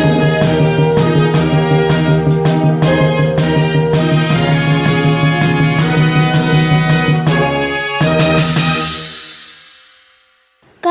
Música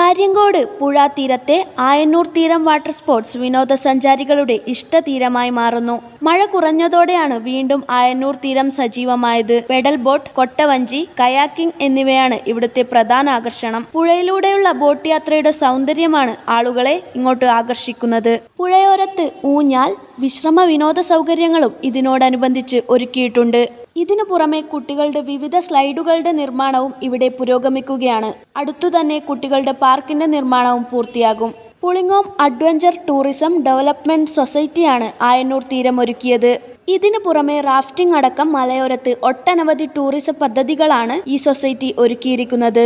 Kariyangode പുഴ തീരത്തെ ആയന്നൂർ തീരം വാട്ടർ സ്പോർട്സ് വിനോദസഞ്ചാരികളുടെ ഇഷ്ടതീരമായി മാറുന്നു. മഴ കുറഞ്ഞതോടെയാണ് വീണ്ടും ആയന്നൂർ തീരം സജീവമായത്. പെഡൽ ബോട്ട് കൊട്ടവഞ്ചി കയാക്കിംഗ് എന്നിവയാണ് ഇവിടുത്തെ പ്രധാന ആകർഷണം. പുഴയിലൂടെയുള്ള ബോട്ട് യാത്രയുടെ സൗന്ദര്യമാണ് ആളുകളെ ഇങ്ങോട്ട് ആകർഷിക്കുന്നത്. പുഴയോരത്ത് ഊഞ്ഞാൽ വിശ്രമ വിനോദ സൗകര്യങ്ങളും ഇതിനോടനുബന്ധിച്ച് ഒരുക്കിയിട്ടുണ്ട്. ഇതിനു പുറമെ കുട്ടികളുടെ വിവിധ സ്ലൈഡുകളുടെ നിർമ്മാണവും ഇവിടെ പുരോഗമിക്കുകയാണ്. അടുത്തുതന്നെ കുട്ടികളുടെ പാർക്കിന്റെ നിർമ്മാണവും പൂർത്തിയാകും. പുളിങ്ങോം അഡ്വഞ്ചർ ടൂറിസം ഡെവലപ്മെന്റ് സൊസൈറ്റിയാണ് ആയന്നൂർ തീരം ഒരുക്കിയത് ഇതിനു പുറമെ റാഫ്റ്റിംഗ് അടക്കം മലയോരത്ത് ഒട്ടനവധി ടൂറിസം പദ്ധതികളാണ് ഈ സൊസൈറ്റി ഒരുക്കിയിരിക്കുന്നത്.